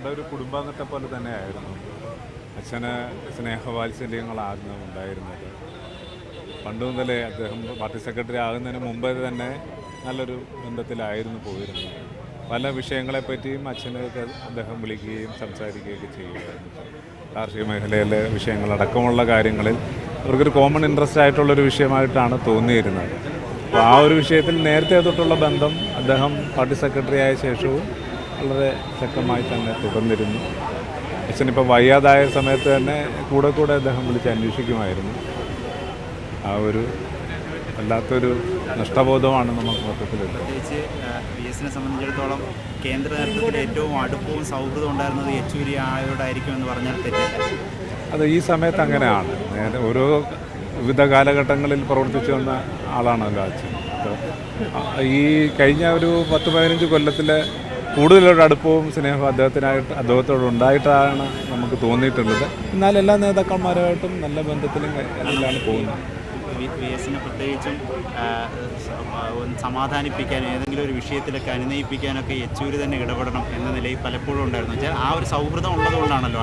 ഞങ്ങളുടെ ഒരു കുടുംബാംഗത്തെ പോലെ തന്നെയായിരുന്നു. അച്ഛന് സ്നേഹവാത്സല്യങ്ങളായിരുന്നു ഉണ്ടായിരുന്നത്. പണ്ട് മുതലേ അദ്ദേഹം പാർട്ടി സെക്രട്ടറി ആകുന്നതിന് മുമ്പേ തന്നെ നല്ലൊരു ബന്ധത്തിലായിരുന്നു പോയിരുന്നത്. പല വിഷയങ്ങളെപ്പറ്റിയും അച്ഛനൊക്കെ അദ്ദേഹം വിളിക്കുകയും സംസാരിക്കുകയൊക്കെ ചെയ്യുമായിരുന്നു. കാർഷിക മേഖലയിലെ വിഷയങ്ങളടക്കമുള്ള കാര്യങ്ങളിൽ അവർക്കൊരു കോമൺ ഇൻട്രസ്റ്റ് ആയിട്ടുള്ളൊരു വിഷയമായിട്ടാണ് തോന്നിയിരുന്നത്. അപ്പോൾ ആ ഒരു വിഷയത്തിൽ നേരത്തെ തൊട്ടുള്ള ബന്ധം അദ്ദേഹം പാർട്ടി സെക്രട്ടറി ആയ ശേഷവും വളരെ ശക്തമായി തന്നെ തുടർന്നിരുന്നു. അച്ഛനിപ്പോൾ വയ്യാതായ സമയത്ത് തന്നെ കൂടെ കൂടെ അദ്ദേഹം വിളിച്ച് അന്വേഷിക്കുമായിരുന്നു. ആ ഒരു വല്ലാത്തൊരു നഷ്ടബോധമാണ് നമുക്ക് മൊത്തത്തിലുള്ളത് പ്രത്യേകിച്ച് പി എസിനെ സംബന്ധിച്ചിടത്തോളം കേന്ദ്ര നേതൃത്വത്തിൽ ഏറ്റവും അടുപ്പവും സൗഹൃദം ഉണ്ടായിരുന്നത് യെച്ചൂരി ആയോടായിരിക്കും എന്ന് പറഞ്ഞാൽ തെറ്റില്ല. അത് ഈ സമയത്ത് അങ്ങനെയാണ്. നേരെ ഓരോ വിവിധ കാലഘട്ടങ്ങളിൽ പ്രവർത്തിച്ചു വന്ന ആളാണല്ലോ അച്ഛൻ. അപ്പോൾ ഈ കഴിഞ്ഞ ഒരു പത്ത് പതിനഞ്ച് കൊല്ലത്തിലെ കൂടുതലൊരു അടുപ്പവും സ്നേഹവും അദ്ദേഹത്തിനായിട്ട് അദ്ദേഹത്തോട് ഉണ്ടായിട്ടാണ് നമുക്ക് തോന്നിയിട്ടുള്ളത്. എന്നാൽ എല്ലാ നേതാക്കന്മാരുമായിട്ടും നല്ല ബന്ധത്തിലും ഇതിലാണ് പോകുന്നത് വി എസിനെ പ്രത്യേകിച്ചും സമാധാനിപ്പിക്കാൻ ഏതെങ്കിലും ഒരു വിഷയത്തിലൊക്കെ അനുനയിപ്പിക്കാനൊക്കെ യെച്ചൂരി തന്നെ ഇടപെടണം എന്ന നിലയിൽ പലപ്പോഴും ഉണ്ടായിരുന്നു. വെച്ചാൽ ആ ഒരു സൗഹൃദം ഉള്ളതുകൊണ്ടാണല്ലോ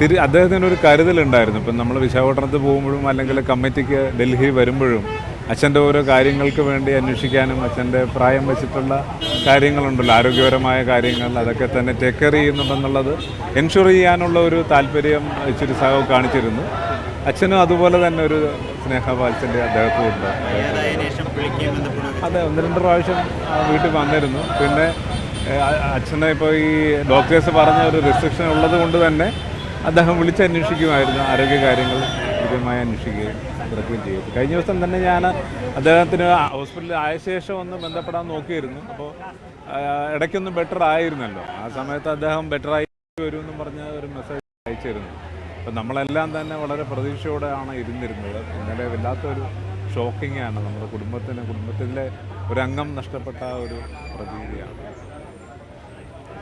തിരി അദ്ദേഹത്തിന് ഒരു കരുതലുണ്ടായിരുന്നു. ഇപ്പം നമ്മൾ വിശാഖപട്ടണത്ത് പോകുമ്പോഴും അല്ലെങ്കിൽ കമ്മിറ്റിക്ക് ഡൽഹി വരുമ്പോഴും അച്ഛന്റെ ഓരോ കാര്യങ്ങൾക്ക് വേണ്ടി അന്വേഷിക്കാനും അച്ഛന്റെ പ്രായം വെച്ചിട്ടുള്ള കാര്യങ്ങളുണ്ടല്ലോ ആരോഗ്യപരമായ കാര്യങ്ങൾ അതൊക്കെ തന്നെ ടേക്ക് കെയർ ചെയ്യുന്നുണ്ടെന്നുള്ളത് എൻഷുർ ചെയ്യാനുള്ള ഒരു താല്പര്യം ഇച്ചിരി സഹവ് കാണിച്ചിരുന്നു. അച്ഛനും അതുപോലെ തന്നെ ഒരു സ്നേഹവാത്സല്യം അദ്ദേഹത്തും ഉണ്ട്. അതെ ഒന്ന് രണ്ട് പ്രാവശ്യം വീട്ടിൽ വന്നിരുന്നു. പിന്നെ അച്ഛനെ ഇപ്പോൾ ഈ ഡോക്ടേഴ്സ് പറഞ്ഞ ഒരു റെസ്ട്രിക്ഷൻ ഉള്ളത് കൊണ്ട് തന്നെ അദ്ദേഹം വിളിച്ചന്വേഷിക്കുമായിരുന്നു. ആരോഗ്യ കാര്യങ്ങൾ കൃത്യമായി അന്വേഷിക്കുകയും. ഇതൊക്കെയും ചെയ്യും കഴിഞ്ഞ ദിവസം തന്നെ ഞാൻ അദ്ദേഹത്തിന് ഹോസ്പിറ്റലിൽ ആയ ശേഷം ഒന്ന് ബന്ധപ്പെടാൻ നോക്കിയിരുന്നു. അപ്പോൾ ഇടയ്ക്കൊന്ന് ബെറ്റർ ആയിരുന്നല്ലോ. ആ സമയത്ത് അദ്ദേഹം ബെറ്റർ ആയി എന്ന് പറഞ്ഞ ഒരു മെസ്സേജ് അയച്ചിരുന്നു. അപ്പം നമ്മളെല്ലാം തന്നെ വളരെ പ്രതീക്ഷയോടെയാണ് ഇരുന്നിരുന്നത്. ഇന്നലെ വല്ലാത്തൊരു ഷോക്കിംഗ് ആണ്. നമ്മുടെ കുടുംബത്തിന് കുടുംബത്തിലെ ഒരംഗം നഷ്ടപ്പെട്ട ഒരു പ്രതീതിയാണ്.